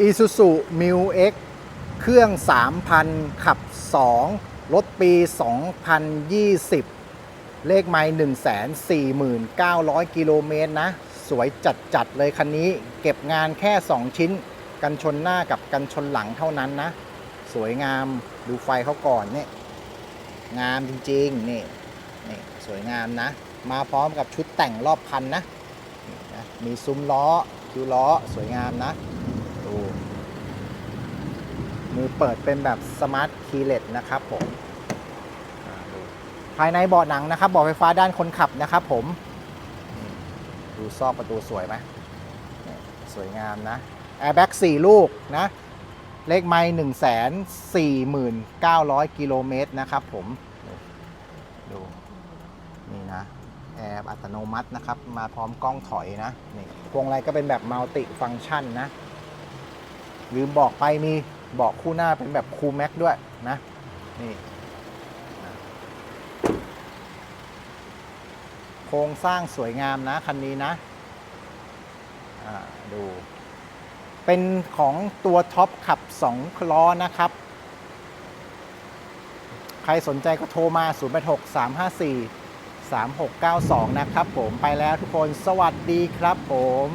Isuzu m u X เครื่อง 3,000 ขับ 2 รถปี 2020 เลขไมล์149,000 กิโลเมตรนะ สวยจัด ๆ เลยคันนี้ เก็บงานแค่ 2 ชิ้น กันชนหน้ากับกันชนหลังเท่านั้นนะ สวยงามดูไฟเขาก่อนเนี่ย งามจริง ๆ นี่นี่สวยงามนะ มาพร้อมกับชุดแต่งรอบคันนะนี่นะมีซุ้มล้อคิวล้อสวยงามนะ ดูมือเปิดเป็นแบบสมาร์ทคีย์เลสนะครับผมอ่าดูภายในเบาะหนังนะครับเบาะไฟฟ้าด้านคนขับนะครับผมนี่ดูซอกประตูสวยไหมนี่สวยงามนะแอร์แบ็กสี่ลูกนะ เลขไมล์หนึ่งแสนสี่หมื่นเก้าร้อยกิโลเมตรนะครับผมดูดู นี่นะ แอร์อัตโนมัตินะครับ มาพร้อมกล้องถอยนะ นี่พวงมาลัยก็เป็นแบบมัลติฟัง c t ชันนะ ลืมบอกไปมีเบอกคู่หน้าเป็นแบบคูลแม็กด้วยนะนี่นะโครงสร้างสวยงามนะคันนี้นะดู เป็นของตัวท็อปขับ 2 ล้อนะครับ ใครสนใจก็โทรมา 086 354 3692 นะครับผมไปแล้วทุกคนสวัสดีครับผม